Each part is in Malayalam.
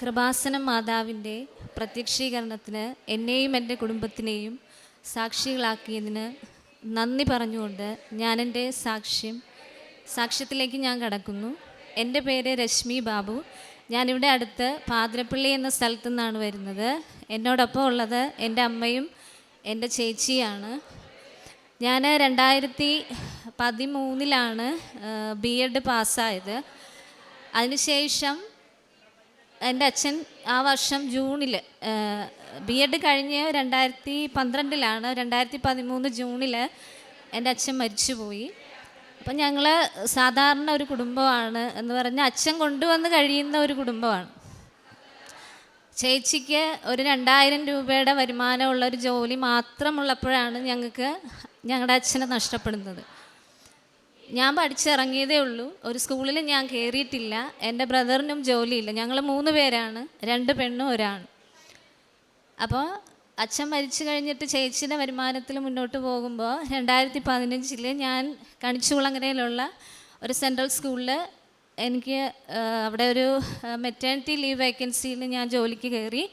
കൃപാസനം മാതാവിന്റെ പ്രത്യക്ഷീകരണത്തിന് എന്നെയും എന്റെ കുടുംബത്തിനെയും സാക്ഷികളാക്കിയതിന് നന്ദി പറഞ്ഞുകൊണ്ട് ഞാൻ എന്റെ സാക്ഷ്യം സാക്ഷ്യത്തിലേക്ക് ഞാൻ കടക്കുന്നു. എന്റെ പേര് രശ്മി ബാബു. ഞാനിവിടെ അടുത്ത് പാതിരപ്പള്ളി എന്ന സ്ഥലത്തു നിന്നാണ് വരുന്നത്. എന്നോടൊപ്പം ഉള്ളത് എന്റെ അമ്മയും എന്റെ ചേച്ചിയാണ്. ഞാൻ രണ്ടായിരത്തി പതിമൂന്നിലാണ് ബി എഡ് പാസ്സായത്. അതിനുശേഷം എന്റെ അച്ഛൻ ആ വർഷം ജൂണിൽ ബി എഡ് കഴിഞ്ഞ് രണ്ടായിരത്തി പന്ത്രണ്ടിലാണ്. രണ്ടായിരത്തി പതിമൂന്ന് ജൂണിൽ എന്റെ അച്ഛൻ മരിച്ചുപോയി. അപ്പം ഞങ്ങൾ സാധാരണ ഒരു കുടുംബമാണ് എന്ന് പറഞ്ഞാൽ അച്ഛൻ കൊണ്ടുവന്ന് കഴിയുന്ന ഒരു കുടുംബമാണ്. ചേച്ചിക്ക് ഒരു രണ്ടായിരം രൂപയുടെ വരുമാനമുള്ള ഒരു ജോലി മാത്രമുള്ളപ്പോഴാണ് ഞങ്ങൾക്ക് ഞങ്ങളുടെ അച്ഛനെ നഷ്ടപ്പെടുന്നത്. ഞാൻ പഠിച്ചിറങ്ങിയതേ ഉള്ളൂ ഒരു സ്കൂളിൽ ഞാൻ കയറിയിട്ടില്ല എന്റെ ബ്രദറിനും ജോലിയില്ല. ഞങ്ങൾ മൂന്ന് പേരാണ്. രണ്ട് പെണ്ണും ഒരാണ്. അപ്പോൾ അച്ഛൻ മരിച്ചു കഴിഞ്ഞിട്ട് ചേച്ചിയുടെ വരുമാനത്തിൽ മുന്നോട്ട് പോകുമ്പോൾ രണ്ടായിരത്തി പതിനഞ്ചിൽ ഞാൻ കണിച്ചുകുളങ്ങരയിലുള്ള ഒരു സെൻട്രൽ സ്കൂളിൽ എനിക്ക് അവിടെ ഒരു മെറ്റേണിറ്റി ലീവ് വേക്കൻസിയിൽ ഞാൻ ജോലിക്ക് കയറി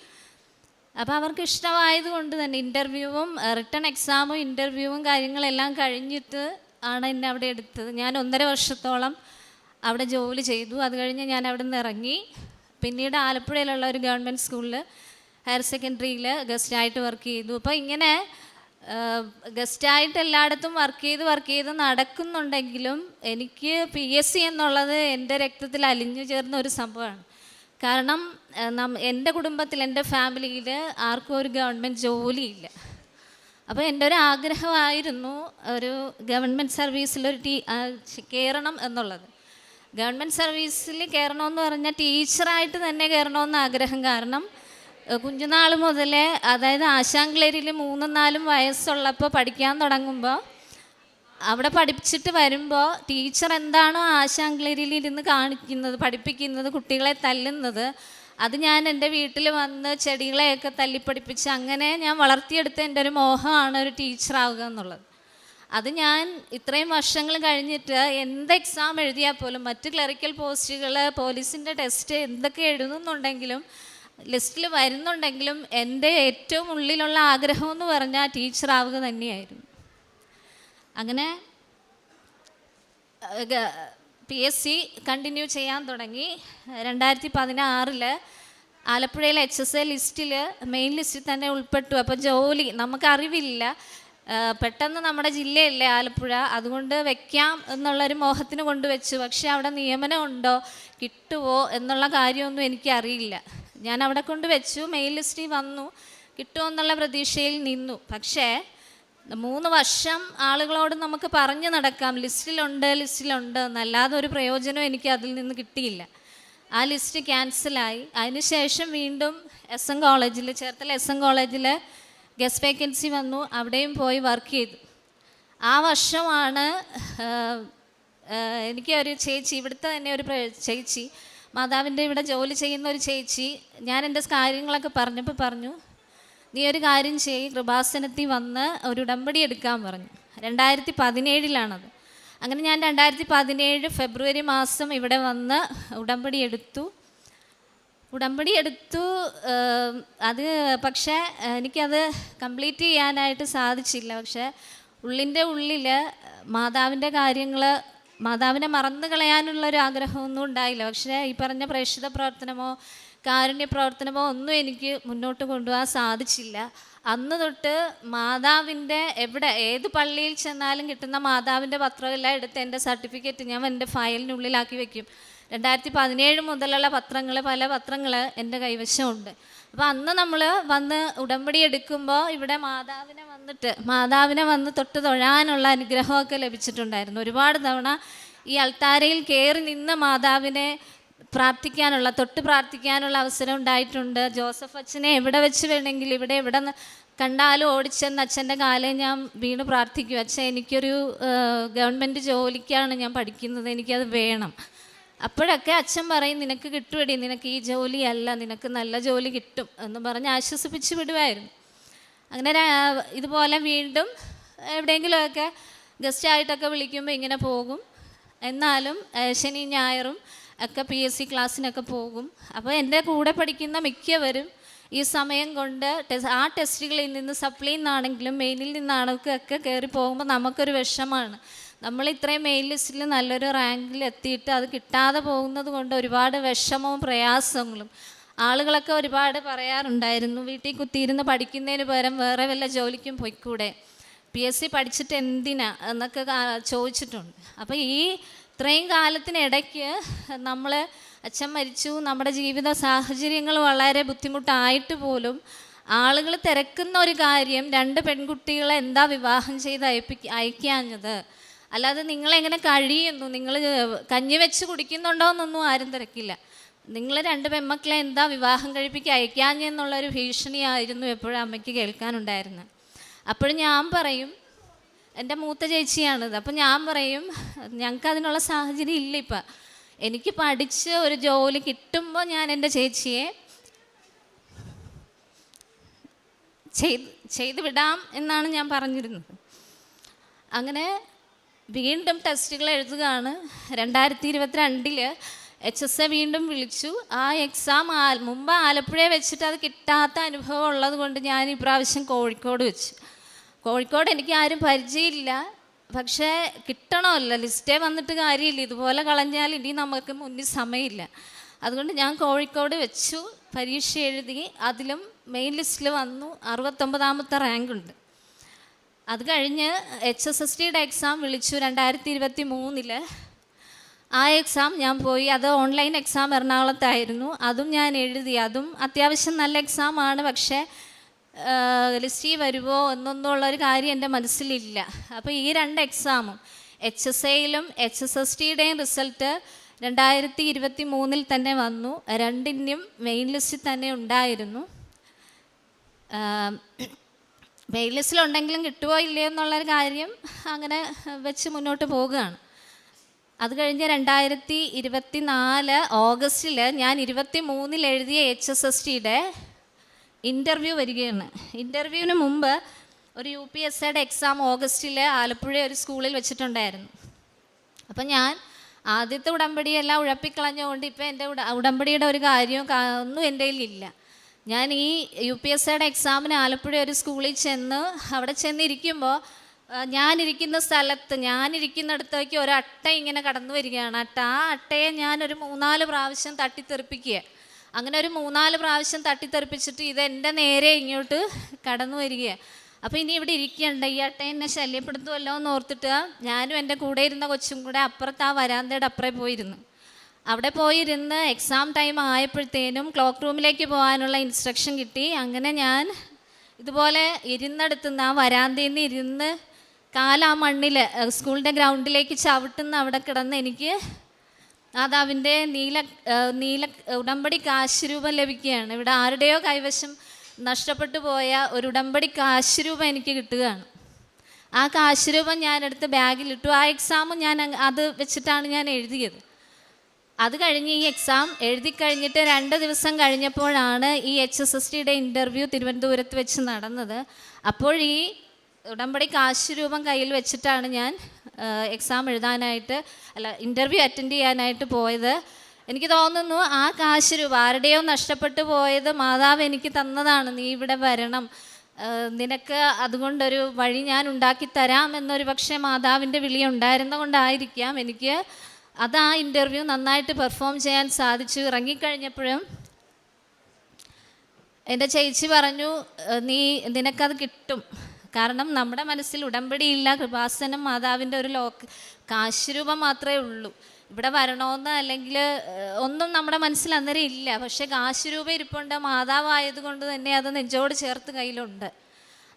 അപ്പോൾ അവർക്ക് ഇഷ്ടമായത് കൊണ്ട് തന്നെ ഇന്റർവ്യൂവും റിട്ടേൺ എക്സാമും ഇന്റർവ്യൂവും കാര്യങ്ങളെല്ലാം കഴിഞ്ഞിട്ട് ആണ് എന്നെ അവിടെ എടുത്തത്. ഞാൻ ഒന്നര വർഷത്തോളം അവിടെ ജോലി ചെയ്തു. അത് കഴിഞ്ഞ് ഞാൻ അവിടെ നിന്ന് ഇറങ്ങി. പിന്നീട് ആലപ്പുഴയിലുള്ള ഒരു ഗവൺമെന്റ് സ്കൂളിൽ ഹയർ സെക്കൻഡറിയിൽ ഗസ്റ്റായിട്ട് വർക്ക് ചെയ്തു. അപ്പോൾ ഇങ്ങനെ ഗസ്റ്റായിട്ട് എല്ലായിടത്തും വർക്ക് ചെയ്ത് വർക്ക് ചെയ്ത് നടക്കുന്നുണ്ടെങ്കിലും എനിക്ക് പി എസ് സി എന്നുള്ളത് എന്റെ രക്തത്തിൽ അലിഞ്ഞു ചേർന്ന ഒരു സംഭവമാണ്. കാരണം എന്റെ കുടുംബത്തിൽ എന്റെ ഫാമിലിയിൽ ആർക്കും ഒരു ഗവൺമെന്റ് ജോലിയില്ല. അപ്പോൾ എന്റെ ഒരു ആഗ്രഹമായിരുന്നു ഒരു ഗവൺമെന്റ് സർവീസിലൊരു ടീ കയറണം എന്നുള്ളത്. ഗവൺമെന്റ് സർവീസിൽ കയറണമെന്ന് പറഞ്ഞാൽ ടീച്ചറായിട്ട് തന്നെ കയറണമെന്ന് ആഗ്രഹം കാരണം കുഞ്ഞുനാൾ മുതലേ അതായത് ആശാങ്കളേരിയിൽ മൂന്നും നാലും വയസ്സുള്ളപ്പോൾ പഠിക്കാൻ തുടങ്ങുമ്പോൾ അവിടെ പഠിപ്പിച്ചിട്ട് വരുമ്പോൾ ടീച്ചർ എന്താണോ ആശാങ്കളേരിയിൽ ഇരുന്ന് കാണിക്കുന്നത് പഠിപ്പിക്കുന്നത് കുട്ടികളെ തല്ലുന്നത് അത് ഞാൻ എന്റെ വീട്ടിൽ വന്ന് ചെടികളെയൊക്കെ തല്ലിപ്പഠിപ്പിച്ച് അങ്ങനെ ഞാൻ വളർത്തിയെടുത്ത എന്റെ ഒരു മോഹമാണ് ഒരു ടീച്ചറാവുക എന്നുള്ളത്. അത് ഞാൻ ഇത്രയും വർഷങ്ങൾ കഴിഞ്ഞിട്ട് എന്ത് എക്സാം എഴുതിയാൽ പോലും മറ്റ് ക്ലറിക്കൽ പോസ്റ്റുകൾ പോലീസിന്റെ ടെസ്റ്റ് എന്തൊക്കെ എഴുതുന്നുണ്ടെങ്കിലും ലിസ്റ്റിൽ വരുന്നുണ്ടെങ്കിലും എന്റെ ഏറ്റവും ഉള്ളിലുള്ള ആഗ്രഹം എന്ന് പറഞ്ഞാൽ ടീച്ചറാവുക തന്നെയായിരുന്നു. അങ്ങനെ പി എസ് സി കണ്ടിന്യൂ ചെയ്യാൻ തുടങ്ങി. രണ്ടായിരത്തി പതിനാറിൽ ആലപ്പുഴയിലെ എച്ച് എസ് എ ലിസ്റ്റിൽ മെയിൻ ലിസ്റ്റിൽ തന്നെ ഉൾപ്പെട്ടു. അപ്പോൾ ജോലി നമുക്കറിവില്ല പെട്ടെന്ന് നമ്മുടെ ജില്ലയല്ലേ ആലപ്പുഴ. അതുകൊണ്ട് വെക്കാം എന്നുള്ളൊരു മോഹത്തിന് കൊണ്ടുവച്ചു. പക്ഷേ അവിടെ നിയമനം ഉണ്ടോ? കിട്ടുമോ എന്നുള്ള കാര്യമൊന്നും എനിക്കറിയില്ല ഞാൻ അവിടെ കൊണ്ട് വെച്ചു മെയിൻ ലിസ്റ്റിൽ വന്നു. കിട്ടുമോ എന്നുള്ള പ്രതീക്ഷയിൽ നിന്നു. പക്ഷേ മൂന്ന് വർഷം ആളുകളോട് നമുക്ക് പറഞ്ഞു നടക്കാം ലിസ്റ്റിലുണ്ട് ലിസ്റ്റിലുണ്ട് എന്നല്ലാതെ ഒരു പ്രയോജനം എനിക്ക് അതിൽ നിന്ന് കിട്ടിയില്ല. ആ ലിസ്റ്റ് ക്യാൻസലായി. അതിനുശേഷം വീണ്ടും എസ് എൻ കോളേജിൽ ചേർത്തല എസ് എൻ കോളേജിൽ ഗസ്റ്റ് വേക്കൻസി വന്നു അവിടെയും പോയി വർക്ക് ചെയ്തു. ആ വർഷമാണ് എനിക്ക് ഒരു ചേച്ചി ഇവിടുത്തെ തന്നെ ഒരു ചേച്ചി മാതാവിന്റെ ഇവിടെ ജോലി ചെയ്യുന്ന ഒരു ചേച്ചി ഞാൻ എന്റെ കാര്യങ്ങളൊക്കെ പറഞ്ഞപ്പോൾ പറഞ്ഞു നീ ഒരു കാര്യം ചെയ്യ് കൃപാസനത്തിൽ വന്ന് ഒരു ഉടമ്പടി എടുക്കാൻ പറഞ്ഞു. രണ്ടായിരത്തി പതിനേഴിലാണത് അങ്ങനെ ഞാൻ രണ്ടായിരത്തി പതിനേഴ് ഫെബ്രുവരി മാസം ഇവിടെ വന്ന് ഉടമ്പടി എടുത്തു. ഉടമ്പടി എടുത്തു അത് പക്ഷേ എനിക്കത് കംപ്ലീറ്റ് ചെയ്യാനായിട്ട് സാധിച്ചില്ല. പക്ഷേ ഉള്ളിന്റെ ഉള്ളിൽ മാതാവിന്റെ കാര്യങ്ങൾ മാതാവിനെ മറന്നു കളയാനുള്ള ഒരു ആഗ്രഹമൊന്നും ഉണ്ടായില്ല. പക്ഷേ ഈ പറഞ്ഞ പ്രേക്ഷിത പ്രവർത്തനമോ കാരുണ്യ പ്രവർത്തനമോ ഒന്നും എനിക്ക് മുന്നോട്ട് കൊണ്ടുപോകാൻ സാധിച്ചില്ല. അന്ന് തൊട്ട് മാതാവിന്റെ എവിടെ ഏത് പള്ളിയിൽ ചെന്നാലും കിട്ടുന്ന മാതാവിന്റെ പത്രമെല്ലാം എടുത്ത് എന്റെ സർട്ടിഫിക്കറ്റ് ഞാൻ എന്റെ ഫയലിനുള്ളിലാക്കി വെക്കും. രണ്ടായിരത്തി പതിനേഴ് മുതലുള്ള പത്രങ്ങൾ പല പത്രങ്ങൾ എന്റെ കൈവശമുണ്ട്. അപ്പോൾ അന്ന് നമ്മൾ വന്ന് ഉടമ്പടി എടുക്കുമ്പോൾ ഇവിടെ മാതാവിനെ വന്നിട്ട് മാതാവിനെ വന്ന് തൊട്ട് തൊഴാനുള്ള അനുഗ്രഹമൊക്കെ ലഭിച്ചിട്ടുണ്ടായിരുന്നു. ഒരുപാട് തവണ ഈ അൾത്താരയിൽ കയറി നിന്ന് മാതാവിനെ പ്രാർത്ഥിക്കാനുള്ള തൊട്ട് പ്രാർത്ഥിക്കാനുള്ള അവസരം ഉണ്ടായിട്ടുണ്ട്. ജോസഫ് അച്ഛനെ എവിടെ വെച്ച് വേണമെങ്കിൽ ഇവിടെ എവിടെ കണ്ടാലും ഓടിച്ചെന്ന് അച്ഛന്റെ കാലേ ഞാൻ വീണ് പ്രാർത്ഥിക്കും. അച്ഛൻ എനിക്കൊരു ഗവൺമെന്റ് ജോലിക്കാണ് ഞാൻ പഠിക്കുന്നത് എനിക്കത് വേണം. അപ്പോഴൊക്കെ അച്ഛൻ പറയും നിനക്ക് കിട്ടുമെടി നിനക്ക് ഈ ജോലിയല്ല നിനക്ക് നല്ല ജോലി കിട്ടും എന്ന് പറഞ്ഞ് ആശ്വസിപ്പിച്ച് വിടുമായിരുന്നു അങ്ങനെ ഇതുപോലെ വീണ്ടും എവിടെയെങ്കിലുമൊക്കെ ഗസ്റ്റായിട്ടൊക്കെ വിളിക്കുമ്പോൾ ഇങ്ങനെ പോകും. എന്നാലും ശനി ഞായറും ഒക്കെ പി എസ് സി ക്ലാസ്സിനൊക്കെ പോകും. അപ്പോൾ എന്റെ കൂടെ പഠിക്കുന്ന മിക്കവരും ഈ സമയം കൊണ്ട് ആ ടെസ്റ്റുകളിൽ നിന്ന് സപ്ലിയിൽ നിന്നാണെങ്കിലും മെയിനിൽ നിന്നാണെങ്കിലും ഒക്കെ കയറി പോകുമ്പോൾ നമുക്കൊരു വിഷമാണ്. നമ്മൾ ഇത്രയും മെയിൻ ലിസ്റ്റിൽ നല്ലൊരു റാങ്കിൽ എത്തിയിട്ട് അത് കിട്ടാതെ പോകുന്നത് കൊണ്ട് ഒരുപാട് വിഷമവും പ്രയാസങ്ങളും ആളുകളൊക്കെ ഒരുപാട് പറയാറുണ്ടായിരുന്നു. വീട്ടിൽ കുത്തിയിരുന്ന് പഠിക്കുന്നതിന് പകരം വേറെ വല്ല ജോലിക്കും പോയിക്കൂടെ? പി എസ് സി പഠിച്ചിട്ട് എന്തിനാ? എന്നൊക്കെ ചോദിച്ചിട്ടുണ്ട്. അപ്പോൾ ഈ ഇത്രയും കാലത്തിനിടയ്ക്ക് നമ്മൾ അച്ഛൻ മരിച്ചു. നമ്മുടെ ജീവിത സാഹചര്യങ്ങൾ വളരെ ബുദ്ധിമുട്ടായിട്ട് പോലും ആളുകൾ തിരക്കുന്ന ഒരു കാര്യം രണ്ട് പെൺകുട്ടികളെ എന്താ വിവാഹം ചെയ്ത് അയപ്പി അയക്കാഞ്ഞത്. അല്ലാതെ നിങ്ങളെങ്ങനെ കഴിയുന്നു? നിങ്ങൾ കഞ്ഞി വെച്ച് കുടിക്കുന്നുണ്ടോ എന്നൊന്നും ആരും തിരക്കില്ല. നിങ്ങൾ രണ്ട് പെൺമക്കളെ എന്താ വിവാഹം കഴിപ്പിക്കുക അയക്കാഞ്ഞെന്നുള്ളൊരു ഭീഷണിയായിരുന്നു എപ്പോഴും അമ്മയ്ക്ക് കേൾക്കാനുണ്ടായിരുന്നത്. അപ്പോഴും ഞാൻ പറയും എന്റെ മൂത്ത ചേച്ചിയാണിത്. അപ്പം ഞാൻ പറയും ഞങ്ങൾക്ക് അതിനുള്ള സാഹചര്യം ഇല്ല ഇപ്പം. എനിക്ക് പഠിച്ച് ഒരു ജോലി കിട്ടുമ്പോൾ ഞാൻ എന്റെ ചേച്ചിയെ ചെയ്ത് ചെയ്ത് വിടാം എന്നാണ് ഞാൻ പറഞ്ഞിരുന്നത്. അങ്ങനെ വീണ്ടും ടെസ്റ്റുകൾ എഴുതുകയാണ്. രണ്ടായിരത്തി ഇരുപത്തിരണ്ടിൽ എച്ച് എസ് എ വീണ്ടും വിളിച്ചു. ആ എക്സാം മുമ്പ് ആലപ്പുഴയെ വെച്ചിട്ട് അത് കിട്ടാത്ത അനുഭവം ഉള്ളത് കൊണ്ട് ഞാൻ ഇപ്രാവശ്യം കോഴിക്കോട് വെച്ചു. കോഴിക്കോട് എനിക്ക് ആരും പരിചയമില്ല. പക്ഷേ കിട്ടണമല്ലോ. ലിസ്റ്റേ വന്നിട്ട് കാര്യമില്ല. ഇതുപോലെ കളഞ്ഞാൽ ഇനി നമുക്ക് മുന്നിൽ സമയമില്ല. അതുകൊണ്ട് ഞാൻ കോഴിക്കോട് വെച്ചു. പരീക്ഷ എഴുതി അതിലും മെയിൻ ലിസ്റ്റിൽ വന്നു. അറുപത്തൊമ്പതാമത്തെ റാങ്ക് ഉണ്ട്. അത് കഴിഞ്ഞ് എച്ച് എസ് എസ് ടിയുടെ എക്സാം വിളിച്ചു രണ്ടായിരത്തി ഇരുപത്തി മൂന്നിൽ ആ എക്സാം ഞാൻ പോയി. അത് ഓൺലൈൻ എക്സാം എറണാകുളത്തായിരുന്നു. അതും ഞാൻ എഴുതി. അതും അത്യാവശ്യം നല്ല എക്സാമാണ് പക്ഷേ ലിസ്റ്റിൽ വരുമോ എന്നൊന്നുമുള്ളൊരു കാര്യം എന്റെ മനസ്സിലില്ല. അപ്പോൾ ഈ രണ്ട് എക്സാമും എച്ച് എസ് എയിലും എച്ച് എസ് എസ് ടിയുടെയും റിസൾട്ട് രണ്ടായിരത്തി ഇരുപത്തി മൂന്നിൽ തന്നെ വന്നു. രണ്ടിന്റെയും മെയിൻ ലിസ്റ്റിൽ തന്നെ ഉണ്ടായിരുന്നു. മെയിൻ ലിസ്റ്റിലുണ്ടെങ്കിലും കിട്ടുമോ ഇല്ലയോ എന്നുള്ളൊരു കാര്യം അങ്ങനെ വെച്ച് മുന്നോട്ട് പോവുകയാണ്. അത് കഴിഞ്ഞ് രണ്ടായിരത്തി ഇരുപത്തി നാല് ഓഗസ്റ്റിൽ ഞാൻ ഇരുപത്തി മൂന്നിൽ എഴുതിയ എച്ച് എസ് എസ് ടിയുടെ ഇന്റർവ്യൂ വരികയാണ്. ഇന്റർവ്യൂവിന് മുമ്പ് ഒരു യു പി എസ് സിയുടെ എക്സാം ഓഗസ്റ്റിലെ ആലപ്പുഴ ഒരു സ്കൂളിൽ വെച്ചിട്ടുണ്ടായിരുന്നു. അപ്പം ഞാൻ ആദ്യത്തെ ഉടമ്പടിയെല്ലാം ഉഴപ്പിക്കളഞ്ഞുകൊണ്ട് ഇപ്പം എന്റെ ഉട ഉടമ്പടിയുടെ ഒരു കാര്യവും ഒന്നും എന്റെ കയ്യിലില്ല ഞാൻ ഈ യു പി എസ് സിയുടെ എക്സാമിന് ആലപ്പുഴ ഒരു സ്കൂളിൽ ചെന്ന് അവിടെ ചെന്നിരിക്കുമ്പോൾ ഞാനിരിക്കുന്ന സ്ഥലത്ത് ഞാനിരിക്കുന്നിടത്തേക്ക് ഒരു അട്ട ഇങ്ങനെ കടന്നു വരികയാണ് അട്ട ആ അട്ടയെ ഞാനൊരു മൂന്നാൽ പ്രാവശ്യം തട്ടിത്തെറിപ്പിക്കുക അങ്ങനെ ഒരു മൂന്നാൽ പ്രാവശ്യം തട്ടിത്തെറിപ്പിച്ചിട്ട് ഇത് എന്റെ നേരെ ഇങ്ങോട്ട് കടന്നു വരികയാണ് അപ്പോൾ ഇനി ഇവിടെ ഇരിക്കണ്ട ഈ അട്ട എന്നെ ശല്യപ്പെടുത്തുമല്ലോ എന്ന് ഓർത്തിട്ട് ഞാനും എന്റെ കൂടെ ഇരുന്ന കൊച്ചും കൂടെ അപ്പുറത്ത് ആ വരാന്തയുടെ അപ്പുറേ പോയിരുന്നു. അവിടെ പോയിരുന്ന് എക്സാം ടൈം ആയപ്പോഴത്തേനും ക്ലോക്ക് റൂമിലേക്ക് പോകാനുള്ള ഇൻസ്ട്രക്ഷൻ കിട്ടി. അങ്ങനെ ഞാൻ ഇതുപോലെ ഇരുന്നെടുത്തുനിന്ന് ആ വരാന്തയിൽ നിന്ന് ഇരുന്ന് കാല ആ മണ്ണിൽ സ്കൂളിന്റെ ഗ്രൗണ്ടിലേക്ക് ചവിട്ടുന്ന അവിടെ കിടന്ന് എനിക്ക് മാതാവിന്റെ നീല നീല ഉടമ്പടി കാശ് രൂപം ലഭിക്കുകയാണ്. ഇവിടെ ആരുടെയോ കൈവശം നഷ്ടപ്പെട്ടു പോയ ഒരു ഉടമ്പടി കാശ് രൂപം എനിക്ക് കിട്ടുകയാണ്. ആ കാശ് രൂപം ഞാനെടുത്ത് ബാഗിലിട്ടു ആ എക്സാമും ഞാൻ അത് വെച്ചിട്ടാണ് ഞാൻ എഴുതിയത്. അത് കഴിഞ്ഞ് ഈ എക്സാം എഴുതി കഴിഞ്ഞിട്ട് രണ്ട് ദിവസം കഴിഞ്ഞപ്പോഴാണ് ഈ എച്ച് എസ് എസ് ടിയുടെ ഇന്റർവ്യൂ തിരുവനന്തപുരത്ത് വെച്ച് നടന്നത്. അപ്പോൾ ഈ ഉടമ്പടി കാശ് രൂപം കയ്യിൽ വെച്ചിട്ടാണ് ഞാൻ എക്സാം എഴുതാനായിട്ട് അല്ല ഇന്റർവ്യൂ അറ്റൻഡ് ചെയ്യാനായിട്ട് പോയത്. എനിക്ക് തോന്നുന്നു ആ കാശ് രൂപ ആരുടെയോ നഷ്ടപ്പെട്ടു പോയത് മാതാവ് എനിക്ക് തന്നതാണ്. നീ ഇവിടെ വരണം. നിനക്ക് അതുകൊണ്ടൊരു വഴി ഞാൻ ഉണ്ടാക്കി തരാം എന്നൊരു പക്ഷേ മാതാവിന്റെ വിളി ഉണ്ടായിരുന്ന കൊണ്ടായിരിക്കാം എനിക്ക് അത് ആ ഇന്റർവ്യൂ നന്നായിട്ട് പെർഫോം ചെയ്യാൻ സാധിച്ചു. ഇറങ്ങിക്കഴിഞ്ഞപ്പോഴും എന്റെ ചേച്ചി പറഞ്ഞു "ഏഹ് നീ നിനക്കത് കിട്ടും. കാരണം നമ്മുടെ മനസ്സിൽ ഉടമ്പടിയില്ല കൃപാസനം മാതാവിന്റെ ഒരു ലോക്ക് കാശുരൂപം മാത്രമേ ഉള്ളൂ. ഇവിടെ വരണമെന്ന് അല്ലെങ്കിൽ ഒന്നും നമ്മുടെ മനസ്സിൽ അന്നേരം ഇല്ല. പക്ഷേ കാശുരൂപം ഇരിപ്പുണ്ട് മാതാവായതുകൊണ്ട് തന്നെ അത് നെഞ്ചോട് ചേർത്ത് കയ്യിലുണ്ട്.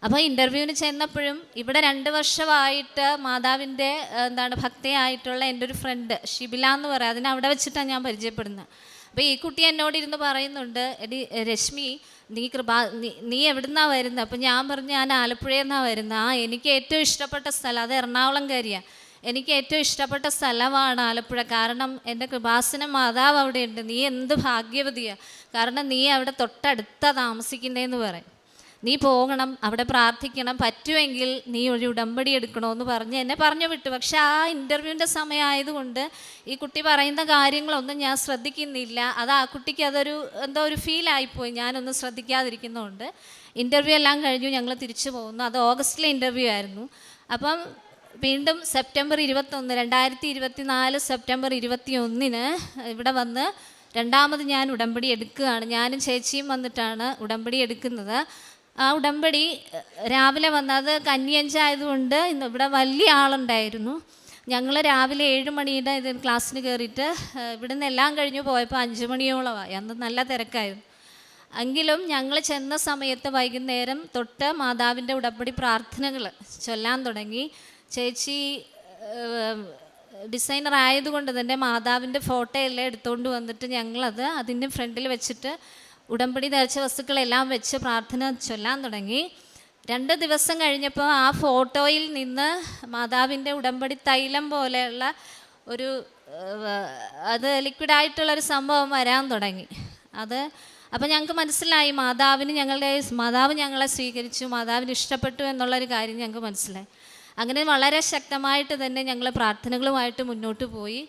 അപ്പോൾ ഇന്റർവ്യൂവിന് ചെന്നപ്പോഴും ഇവിടെ രണ്ട് വർഷമായിട്ട് മാതാവിന്റെ എന്താണ് ഭക്തയായിട്ടുള്ള എന്റെ ഒരു ഫ്രണ്ട് ഷിബില എന്ന് പറയാം. അതിനെ അവിടെ വെച്ചിട്ടാണ് ഞാൻ പരിചയപ്പെടുന്നത്. അപ്പോൾ ഈ കുട്ടി എന്നോട് ഇരുന്ന് പറയുന്നുണ്ട് എടി രശ്മി നീ കൃപാ നീ നീ എവിടുന്നാ വരുന്നത് അപ്പം ഞാൻ പറഞ്ഞു ഞാൻ ആലപ്പുഴയിൽ നിന്നാണ് വരുന്നത് ആ എനിക്ക് ഏറ്റവും ഇഷ്ടപ്പെട്ട സ്ഥലം അത് എറണാകുളം കാര്യമാണ് എനിക്ക് ഏറ്റവും ഇഷ്ടപ്പെട്ട സ്ഥലമാണ് ആലപ്പുഴ. കാരണം എന്റെ കൃപാസന മാതാവ് അവിടെയുണ്ട്. നീ എന്ത് ഭാഗ്യവതിയാണ് കാരണം നീ അവിടെ തൊട്ടടുത്താ താമസിക്കുന്നതെന്ന് പറയും. നീ പോകണം അവിടെ പ്രാർത്ഥിക്കണം പറ്റുമെങ്കിൽ നീ ഒരു ഉടമ്പടി എടുക്കണമെന്ന് പറഞ്ഞ് എന്നെ പറഞ്ഞു വിട്ടു. പക്ഷെ ആ ഇന്റർവ്യൂവിന്റെ സമയമായതുകൊണ്ട് ഈ കുട്ടി പറയുന്ന കാര്യങ്ങളൊന്നും ഞാൻ ശ്രദ്ധിക്കുന്നില്ല. അത് ആ കുട്ടിക്ക് അതൊരു എന്തോ ഒരു ഫീലായിപ്പോയി ഞാനൊന്നും ശ്രദ്ധിക്കാതിരിക്കുന്നതുകൊണ്ട് ഇന്റർവ്യൂ എല്ലാം കഴിഞ്ഞു ഞങ്ങൾ തിരിച്ചു പോകുന്നു. അത് ഓഗസ്റ്റിലെ ഇന്റർവ്യൂ ആയിരുന്നു. അപ്പം വീണ്ടും സെപ്റ്റംബർ ഇരുപത്തൊന്ന് രണ്ടായിരത്തി ഇരുപത്തി നാല് സെപ്റ്റംബർ ഇരുപത്തി ഒന്നിന് ഇവിടെ വന്ന് രണ്ടാമത് ഞാൻ ഉടമ്പടി എടുക്കുകയാണ്. ഞാനും ചേച്ചിയും വന്നിട്ടാണ് ഉടമ്പടി എടുക്കുന്നത്. ആ ഉടമ്പടി രാവിലെ വന്നത് കന്യഞ്ചായതുകൊണ്ട് ഇന്ന് ഇവിടെ വലിയ ആളുണ്ടായിരുന്നു. ഞങ്ങൾ രാവിലെ ഏഴ് മണിയുടെ ഇത് ക്ലാസ്സിന് കയറിയിട്ട് ഇവിടെ ഇവിടുന്ന് എല്ലാം കഴിഞ്ഞ് പോയപ്പോൾ അഞ്ച് മണിയോളമായി. അന്ന് നല്ല തിരക്കായിരുന്നു. എങ്കിലും ഞങ്ങൾ ചെന്ന സമയത്ത് വൈകുന്നേരം തൊട്ട് മാതാവിന്റെ ഉടമ്പടി പ്രാർത്ഥനകൾ ചൊല്ലാൻ തുടങ്ങി. ചേച്ചി ഡിസൈനർ ആയതുകൊണ്ട് തന്നെ മാതാവിന്റെ ഫോട്ടോ എല്ലാം എടുത്തുകൊണ്ട് വന്നിട്ട് ഞങ്ങളത് അതിന്റെ ഫ്രണ്ടിൽ വെച്ചിട്ട് ഉടമ്പടി ധരിച്ച വസ്തുക്കളെല്ലാം വെച്ച് പ്രാർത്ഥന ചൊല്ലാൻ തുടങ്ങി. രണ്ട് ദിവസം കഴിഞ്ഞപ്പോൾ ആ ഫോട്ടോയിൽ നിന്ന് മാതാവിന്റെ ഉടമ്പടി തൈലം പോലെയുള്ള ഒരു അത് ലിക്വിഡായിട്ടുള്ളൊരു സംഭവം വരാൻ തുടങ്ങി. അത് അപ്പോൾ ഞങ്ങൾക്ക് മനസ്സിലായി മാതാവിന് ഞങ്ങളുടെ മാതാവ് ഞങ്ങളെ സ്വീകരിച്ചു മാതാവിന് ഇഷ്ടപ്പെട്ടു എന്നുള്ളൊരു കാര്യം ഞങ്ങൾക്ക് മനസ്സിലായി. അങ്ങനെ വളരെ ശക്തമായിട്ട് തന്നെ ഞങ്ങൾ പ്രാർത്ഥനകളുമായിട്ട് മുന്നോട്ട് പോയി.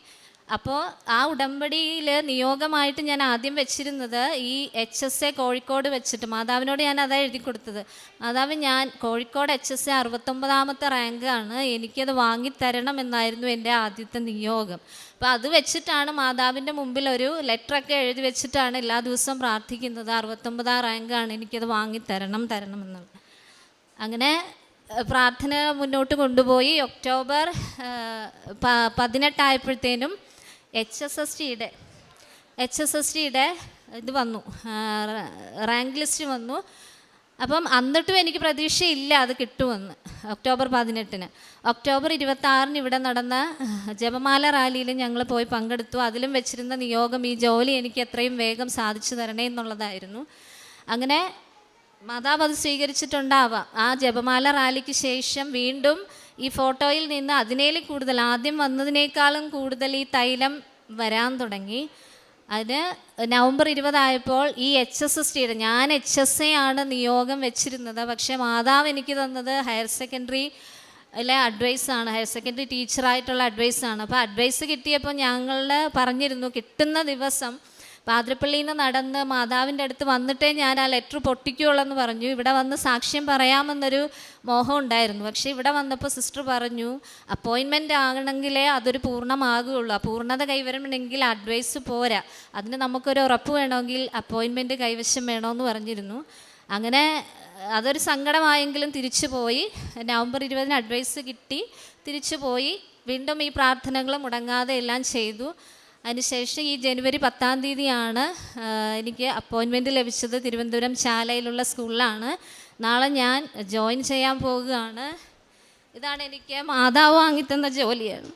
അപ്പോൾ ആ ഉടമ്പടിയിൽ നിയോഗമായിട്ട് ഞാൻ ആദ്യം വെച്ചിരുന്നത് ഈ എച്ച് എസ് എ കോഴിക്കോട് വെച്ചിട്ട്. മാതാവിനോട് ഞാൻ അതാ എഴുതി കൊടുത്തത്. മാതാവ് ഞാൻ കോഴിക്കോട് എച്ച് എസ് എ അറുപത്തൊമ്പതാമത്തെ റാങ്കാണ് എനിക്കത് വാങ്ങിത്തരണം എന്നായിരുന്നു എന്റെ ആദ്യത്തെ നിയോഗം. അപ്പോൾ അത് വെച്ചിട്ടാണ് മാതാവിന്റെ മുമ്പിൽ ഒരു ലെറ്ററൊക്കെ എഴുതി വെച്ചിട്ടാണ് എല്ലാ ദിവസവും പ്രാർത്ഥിക്കുന്നത്. അറുപത്തൊമ്പതാം റാങ്കാണ് എനിക്കത് വാങ്ങിത്തരണം തരണം എന്നുള്ളത്. അങ്ങനെ പ്രാർത്ഥന മുന്നോട്ട് കൊണ്ടുപോയി. ഒക്ടോബർ പതിനെട്ടായപ്പോഴത്തേനും എച്ച് എസ് എസ് ടിയുടെ എച്ച് എസ് എസ് ടിയുടെ ഇത് വന്നു. റാങ്ക് ലിസ്റ്റ് വന്നു. അപ്പം എന്നിട്ടും എനിക്ക് പ്രതീക്ഷയില്ല അത് കിട്ടുമെന്ന്. ഒക്ടോബർ പതിനെട്ടിന്. ഒക്ടോബർ ഇരുപത്തി ഇവിടെ നടന്ന ജപമാല റാലിയിൽ ഞങ്ങൾ പോയി പങ്കെടുത്തു. അതിലും വെച്ചിരുന്ന നിയോഗം ഈ ജോലി എനിക്ക് എത്രയും വേഗം സാധിച്ചു തരണേ എന്നുള്ളതായിരുന്നു. അങ്ങനെ മാതാവ് അത് സ്വീകരിച്ചിട്ടുണ്ടാവാം. ആ ജപമാല റാലിക്ക് ശേഷം വീണ്ടും ഈ ഫോട്ടോയിൽ നിന്ന് അതിനേലും കൂടുതൽ ആദ്യം വന്നതിനേക്കാളും കൂടുതൽ ഈ തൈലം വരാൻ തുടങ്ങി. അതിന് നവംബർ ഇരുപതായപ്പോൾ ഈ എച്ച് എസ് എസ് ടിയുടെ ഞാൻ എച്ച് എസ് എ ആണ് നിയോഗം വെച്ചിരുന്നത്. പക്ഷെ മാതാവ് എനിക്ക് തന്നത് ഹയർ സെക്കൻഡറി അല്ലെ അഡ്വൈസാണ് ഹയർ സെക്കൻഡറി ടീച്ചറായിട്ടുള്ള അഡ്വൈസാണ് അപ്പോൾ അഡ്വൈസ് കിട്ടിയപ്പോൾ ഞങ്ങൾ പറഞ്ഞിരുന്നു കിട്ടുന്ന ദിവസം പാതിരപ്പള്ളിയിൽ നിന്ന് നടന്ന് മാതാവിന്റെ അടുത്ത് വന്നിട്ടേ ഞാൻ ആ ലെറ്റർ പൊട്ടിക്കുകയുള്ളൂ എന്ന് പറഞ്ഞു. ഇവിടെ വന്ന് സാക്ഷ്യം പറയാമെന്നൊരു മോഹം ഉണ്ടായിരുന്നു. പക്ഷേ ഇവിടെ വന്നപ്പോൾ സിസ്റ്റർ പറഞ്ഞു അപ്പോയിൻമെന്റ് ആകണമെങ്കിലേ അതൊരു പൂർണമാകുകയുള്ളൂ. ആ പൂർണത കൈവരണമെങ്കിൽ അഡ്വൈസ് പോരാ. അതിന് നമുക്കൊരു ഉറപ്പ് വേണമെങ്കിൽ അപ്പോയിൻമെന്റ് കൈവശം വേണമെന്ന് പറഞ്ഞിരുന്നു. അങ്ങനെ അതൊരു സങ്കടമായെങ്കിലും തിരിച്ചു പോയി. നവംബർ ഇരുപതിന് അഡ്വൈസ് കിട്ടി. തിരിച്ചു പോയി. വീണ്ടും ഈ പ്രാർത്ഥനകൾ മുടങ്ങാതെ എല്ലാം ചെയ്തു. അതിനുശേഷം ഈ ജനുവരി പത്താം തീയതിയാണ് എനിക്ക് അപ്പോയിൻമെന്റ് ലഭിച്ചത് തിരുവനന്തപുരം ചാലയിലുള്ള സ്കൂളിലാണ്. നാളെ ഞാൻ ജോയിൻ ചെയ്യാൻ പോവുകയാണ്. ഇതാണ് എനിക്ക് മാതാവ് വാങ്ങിത്തന്ന ജോലിയാണ്.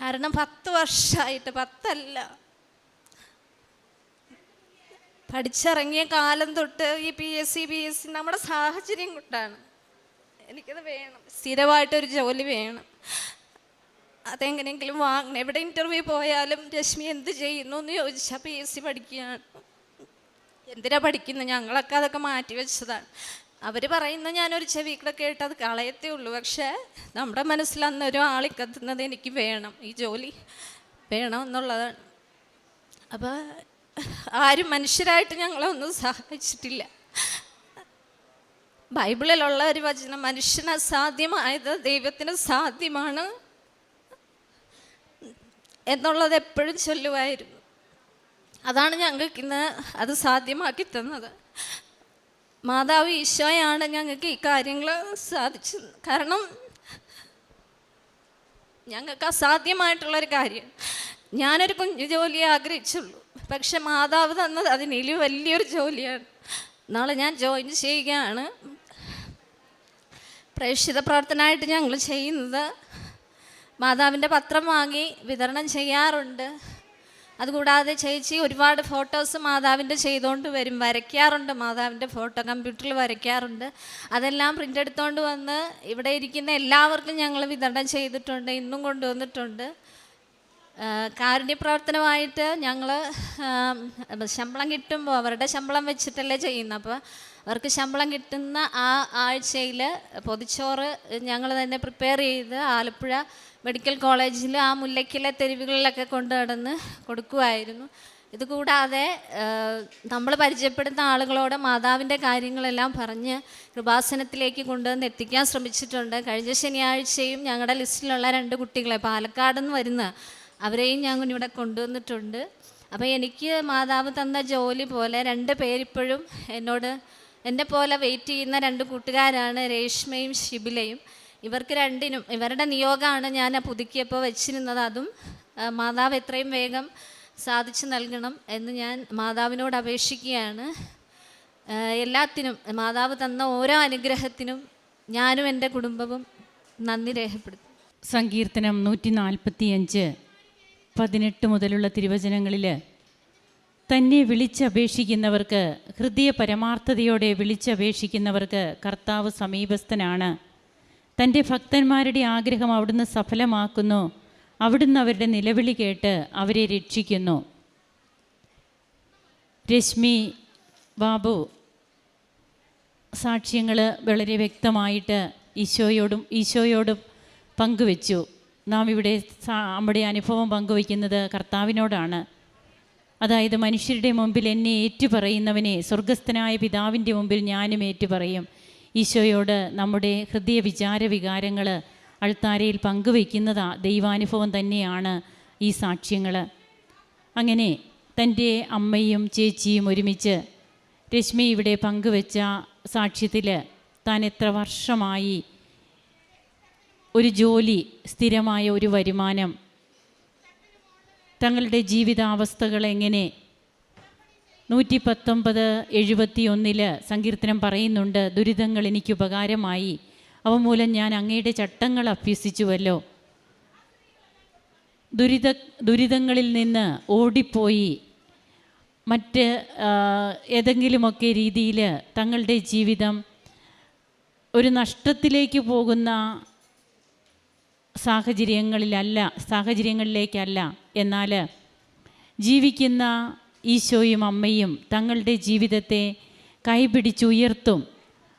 കാരണം പത്ത് വർഷമായിട്ട് പത്തല്ല. പഠിച്ചിറങ്ങിയ കാലം തൊട്ട് ഈ P S C B S C നമ്മുടെ സാഹചര്യം കൊണ്ടാണ്. എനിക്കത് വേണം. സ്ഥിരമായിട്ടൊരു ജോലി വേണം. അതെങ്ങനെയെങ്കിലും വാങ്ങണം. എവിടെ ഇന്റർവ്യൂ പോയാലും രശ്മി എന്ത് ചെയ്യുന്നു എന്ന് ചോദിച്ചാൽ പി എസ് സി പഠിക്കുകയാണ്. എന്തിനാ പഠിക്കുന്നത് ഞങ്ങളൊക്കെ അതൊക്കെ മാറ്റി വെച്ചതാണ്. അവർ പറയുന്ന ഞാനൊരു ചെവി കൂടെ കേട്ട് അത് കളയത്തേ ഉള്ളൂ. പക്ഷേ നമ്മുടെ മനസ്സിൽ അന്നൊരു ആളിക്കത്തുന്നത് എനിക്ക് വേണം. ഈ ജോലി വേണം എന്നുള്ളതാണ് അപ്പോൾ ആരും മനുഷ്യരായിട്ട് ഞങ്ങളെ ഒന്നും സഹായിച്ചിട്ടില്ല. ബൈബിളിലുള്ള ഒരു വചനം മനുഷ്യന് അസാധ്യമായത് ദൈവത്തിന് സാധ്യമാണ് എന്നുള്ളത് എപ്പോഴും ചൊല്ലുമായിരുന്നു അതാണ് ഞങ്ങൾക്ക് ഇന്ന് അത് സാധ്യമാക്കി തന്നത്. മാതാവ് ഈശോയാണ് ഞങ്ങൾക്ക് ഈ കാര്യങ്ങൾ സാധിച്ചത്. കാരണം ഞങ്ങൾക്ക് അസാധ്യമായിട്ടുള്ളൊരു കാര്യം ഞാനൊരു കുഞ്ഞു ജോലിയെ ആഗ്രഹിച്ചുള്ളൂ. പക്ഷെ മാതാവ് തന്നത് അതിനേലും വലിയൊരു ജോലിയാണ്. നാളെ ഞാൻ ജോയിൻ ചെയ്യുകയാണ്. പ്രേക്ഷിത പ്രവർത്തനമായിട്ട് ഞങ്ങൾ ചെയ്യുന്നത്. മാതാവിന്റെ പത്രം വാങ്ങി വിതരണം ചെയ്യാറുണ്ട്. അതുകൂടാതെ ചേച്ചി ഒരുപാട് ഫോട്ടോസ് മാതാവിന്റെ ചെയ്തുകൊണ്ട് വരും. വരയ്ക്കാറുണ്ട്. മാതാവിന്റെ ഫോട്ടോ കമ്പ്യൂട്ടറിൽ വരയ്ക്കാറുണ്ട്. അതെല്ലാം പ്രിന്റ് എടുത്തുകൊണ്ട് വന്ന് ഇവിടെ ഇരിക്കുന്ന എല്ലാവർക്കും ഞങ്ങൾ വിതരണം ചെയ്തിട്ടുണ്ട്. ഇന്നും കൊണ്ടുവന്നിട്ടുണ്ട്. കാരുണ്യപ്രവർത്തനമായിട്ട് ഞങ്ങൾ ശമ്പളം കിട്ടുമ്പോൾ അവരുടെ ശമ്പളം വെച്ചിട്ടല്ലേ ചെയ്യുന്നത് അപ്പോൾ അവർക്ക് ശമ്പളം കിട്ടുന്ന ആ ആഴ്ചയിൽ പൊതിച്ചോറ് ഞങ്ങൾ തന്നെ പ്രിപ്പയർ ചെയ്ത് ആലപ്പുഴ മെഡിക്കൽ കോളേജിൽ ആ മുല്ലയ്ക്കിലെ തെരുവുകളിലൊക്കെ കൊണ്ടു നടന്ന് കൊടുക്കുമായിരുന്നു ഇതുകൂടാതെ നമ്മൾ പരിചയപ്പെടുന്ന ആളുകളോട് മാതാവിന്റെ കാര്യങ്ങളെല്ലാം പറഞ്ഞ് കൃപാസനത്തിലേക്ക് കൊണ്ടുവന്ന് എത്തിക്കാൻ ശ്രമിച്ചിട്ടുണ്ട്. കഴിഞ്ഞ ശനിയാഴ്ചയും ഞങ്ങളുടെ ലിസ്റ്റിലുള്ള രണ്ട് കുട്ടികളെ പാലക്കാട് നിന്ന് വരുന്ന അവരെയും ഞാൻ ഇവിടെ കൊണ്ടുവന്നിട്ടുണ്ട്. അപ്പോൾ എനിക്ക് മാതാവ് തന്ന ജോലി പോലെ രണ്ട് പേരിപ്പോഴും എന്നോട് എന്നെ പോലെ വെയിറ്റ് ചെയ്യുന്ന രണ്ട് കൂട്ടുകാരാണ് രേഷ്മയും ഷിബിലയും ഇവർക്ക് രണ്ടിനും ഇവരുടെ നിയോഗമാണ് ഞാൻ പുതുക്കിയപ്പോൾ വെച്ചിരുന്നത്. അതും മാതാവ് എത്രയും വേഗം സാധിച്ചു നൽകണം എന്ന് ഞാൻ മാതാവിനോട് അപേക്ഷിക്കുകയാണ്. എല്ലാത്തിനും മാതാവ് തന്ന ഓരോ അനുഗ്രഹത്തിനും ഞാനും എന്റെ കുടുംബവും നന്ദി രേഖപ്പെടുത്തും സങ്കീർത്തനം നൂറ്റി നാൽപ്പത്തിയഞ്ച് പതിനെട്ട് മുതലുള്ള തിരുവചനങ്ങളിൽ തന്നെ വിളിച്ചപേക്ഷിക്കുന്നവർക്ക് ഹൃദയ പരമാർത്ഥതയോടെ വിളിച്ചപേക്ഷിക്കുന്നവർക്ക് കർത്താവ് സമീപസ്ഥനാണ്. തന്റെ ഭക്തന്മാരുടെ ആഗ്രഹം അവിടുന്ന് സഫലമാക്കുന്നു. അവിടുന്ന് അവരുടെ നിലവിളി കേട്ട് അവരെ രക്ഷിക്കുന്നു. രശ്മി ബാബു സാക്ഷ്യങ്ങൾ വളരെ വ്യക്തമായിട്ട് ഈശോയോടും ഈശോയോടും പങ്കുവെച്ചു. നാം ഇവിടെ നമ്മുടെ അനുഭവം പങ്കുവയ്ക്കുന്നത് കർത്താവിനോടാണ്. അതായത് മനുഷ്യരുടെ മുമ്പിൽ എന്നെ ഏറ്റുപറയുന്നവനെ സ്വർഗസ്ഥനായ പിതാവിന്റെ മുമ്പിൽ ഞാനും ഏറ്റുപറയും. ഈശോയോട് നമ്മുടെ ഹൃദയ വിചാര വികാരങ്ങൾ അൾത്താരയിൽ പങ്കുവയ്ക്കുന്നത് ദൈവാനുഭവം തന്നെയാണ് ഈ സാക്ഷ്യങ്ങൾ അങ്ങനെ തന്റെ അമ്മയും ചേച്ചിയും ഒരുമിച്ച് രശ്മി ഇവിടെ പങ്കുവെച്ച സാക്ഷ്യത്തിൽ താൻ എത്ര വർഷമായി ഒരു ജോലി സ്ഥിരമായ ഒരു വരുമാനം തങ്ങളുടെ ജീവിതാവസ്ഥകൾ എങ്ങനെ? നൂറ്റി പത്തൊമ്പത് എഴുപത്തി ഒന്നിൽ സങ്കീർത്തനം പറയുന്നുണ്ട് ദുരിതങ്ങൾ എനിക്ക് ഉപകാരമായി. അവ മൂലം ഞാൻ അങ്ങയുടെ ചട്ടങ്ങൾ അഭ്യസിച്ചുവല്ലോ. ദുരിത ദുരിതങ്ങളിൽ നിന്ന് ഓടിപ്പോയി. മറ്റ് ഏതെങ്കിലുമൊക്കെ രീതിയിൽ തങ്ങളുടെ ജീവിതം ഒരു നഷ്ടത്തിലേക്ക് പോകുന്ന സാഹചര്യങ്ങളിലല്ല സാഹചര്യങ്ങളിലേക്കല്ല. എന്നാൽ ജീവിക്കുന്ന ഈശോയും അമ്മയും തങ്ങളുടെ ജീവിതത്തെ കൈപിടിച്ചുയർത്തും.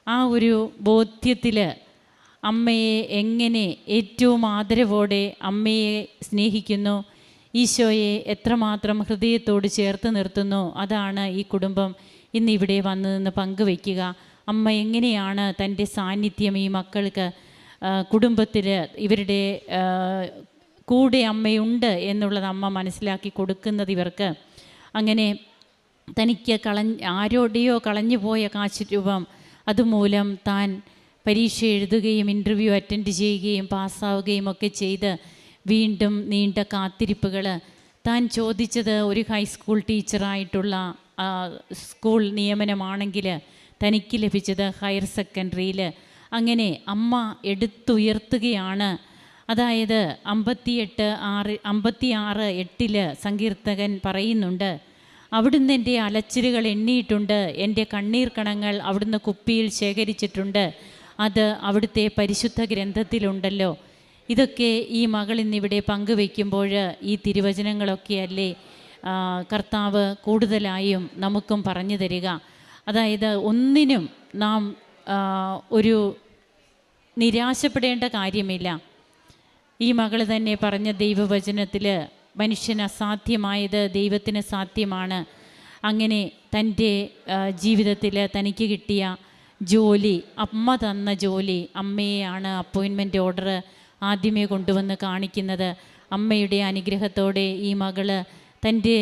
ആ ഒരു ബോധ്യത്തിൽ അമ്മയെ എങ്ങനെ ഏറ്റവും ആദരവോടെ അമ്മയെ സ്നേഹിക്കുന്നു ഈശോയെ എത്രമാത്രം ഹൃദയത്തോട് ചേർത്ത് നിർത്തുന്നു അതാണ് ഈ കുടുംബം ഇന്നിവിടെ വന്നു നിന്ന് പങ്കുവയ്ക്കുക. അമ്മ എങ്ങനെയാണ് തന്റെ സാന്നിധ്യം ഈ മക്കൾക്ക് കുടുംബത്തിൽ ഇവരുടെ കൂടെ അമ്മയുണ്ട് എന്നുള്ളത് അമ്മ മനസ്സിലാക്കി കൊടുക്കുന്നത് ഇവർക്ക്. അങ്ങനെ തനിക്ക് കളഞ്ഞ് ആരോടെയോ കളഞ്ഞു പോയ കാശ് രൂപം അതുമൂലം താൻ പരീക്ഷ എഴുതുകയും ഇന്റർവ്യൂ അറ്റൻഡ് ചെയ്യുകയും പാസ്സാവുകയും ഒക്കെ ചെയ്ത് വീണ്ടും നീണ്ട കാത്തിരിപ്പുകൾ താൻ ചോദിച്ചത് ഒരു ഹൈസ്കൂൾ ടീച്ചറായിട്ടുള്ള സ്കൂൾ നിയമനമാണെങ്കിൽ തനിക്ക് ലഭിച്ചത് ഹയർ സെക്കൻഡറിയിൽ അങ്ങനെ അമ്മ എടുത്തുയർത്തുകയാണ്. അതായത് അമ്പത്തിയെട്ട് ആറ് അമ്പത്തി ആറ് എട്ടിൽ സങ്കീർത്തകൻ പറയുന്നുണ്ട് അവിടുന്ന് എന്റെ അലച്ചിലുകൾ എണ്ണിയിട്ടുണ്ട് എന്റെ കണ്ണീർ കണങ്ങൾ അവിടുന്ന് കുപ്പിയിൽ ശേഖരിച്ചിട്ടുണ്ട് അത് അവിടുത്തെ പരിശുദ്ധ ഗ്രന്ഥത്തിലുണ്ടല്ലോ. ഇതൊക്കെ ഈ മകൾ ഇന്നിവിടെ പങ്കുവെക്കുമ്പോൾ ഈ തിരുവചനങ്ങളൊക്കെയല്ലേ കർത്താവ് കൂടുതലായും നമുക്കും പറഞ്ഞു തരിക. അതായത് ഒന്നിനും നാം ഒരു നിരാശപ്പെടേണ്ട കാര്യമില്ല. ഈ മകൾ തന്നെ പറഞ്ഞ ദൈവവചനത്തിൽ മനുഷ്യന് അസാധ്യമായത് ദൈവത്തിന് സാധ്യമാണ്. അങ്ങനെ തന്റെ ജീവിതത്തിൽ തനിക്ക് കിട്ടിയ ജോലി അമ്മ തന്ന ജോലി അമ്മയെയാണ് അപ്പോയിൻമെന്റ് ഓർഡർ ആദ്യമേ കൊണ്ടുവന്ന് കാണിക്കുന്നത്. അമ്മയുടെ അനുഗ്രഹത്തോടെ ഈ മകൾ തന്റെ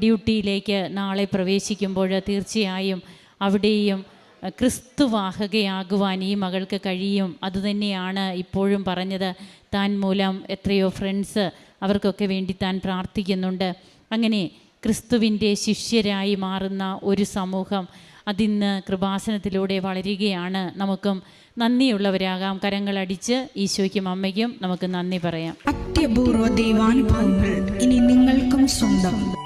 ഡ്യൂട്ടിയിലേക്ക് നാളെ പ്രവേശിക്കുമ്പോൾ തീർച്ചയായും അവിടെയും ക്രിസ്തുവാഹകയാകുവാൻ ഈ മകൾക്ക് കഴിയും. അതുതന്നെയാണ് ഇപ്പോഴും പറഞ്ഞത്. താൻ മൂലം എത്രയോ ഫ്രണ്ട്സ് അവർക്കൊക്കെ വേണ്ടി താൻ പ്രാർത്ഥിക്കുന്നുണ്ട്. അങ്ങനെ ക്രിസ്തുവിന്റെ ശിഷ്യരായി മാറുന്ന ഒരു സമൂഹം അതിന്ന് കൃപാസനത്തിലൂടെ വളരുകയാണ്. നമുക്കും നന്ദിയുള്ളവരാകാം. കരങ്ങളടിച്ച് ഈശോയ്ക്കും അമ്മയ്ക്കും നമുക്ക് നന്ദി പറയാം. അത്യപൂർവ ദൈവാനുഭവങ്ങൾ ഇനി നിങ്ങൾക്കും സ്വന്തം.